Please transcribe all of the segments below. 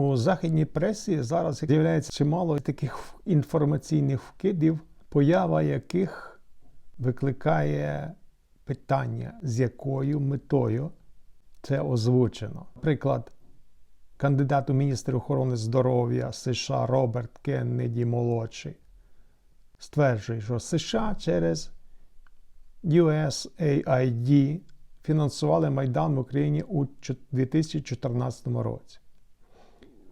У західній пресі зараз з'являється чимало таких інформаційних вкидів, поява яких викликає питання, з якою метою це озвучено. Наприклад, кандидат у міністр охорони здоров'я США Роберт Кеннеді молодший стверджує, що США через USAID фінансували Майдан в Україні у 2014 році.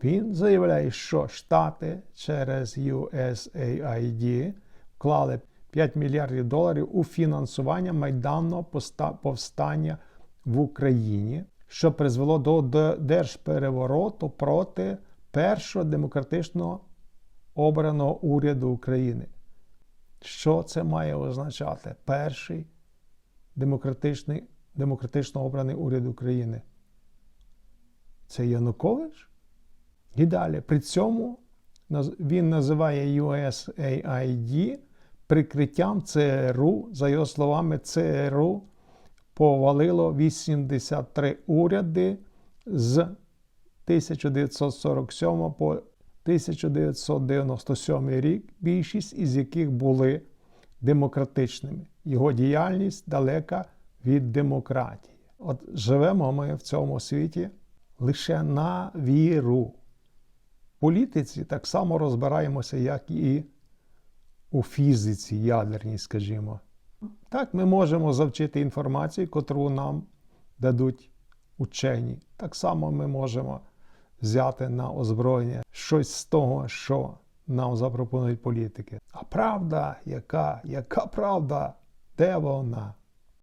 Він заявляє, що Штати через USAID вклали 5 мільярдів доларів у фінансування майданного повстання в Україні, що призвело до держперевороту проти першого демократично обраного уряду України. Що це має означати? Перший демократичний, демократично обраний уряд України. Це Янукович? І далі. При цьому він називає USAID прикриттям ЦРУ. За його словами, ЦРУ повалило 83 уряди з 1947 по 1997 рік, більшість із яких були демократичними. Його діяльність далека від демократії. От живемо ми в цьому світі лише на віру. Політиці так само розбираємося, як і у фізиці ядерній, скажімо. Так, ми можемо завчити інформацію, котру нам дадуть учені. Так само ми можемо взяти на озброєння щось з того, що нам запропонують політики. А правда, яка? Яка правда? Де вона?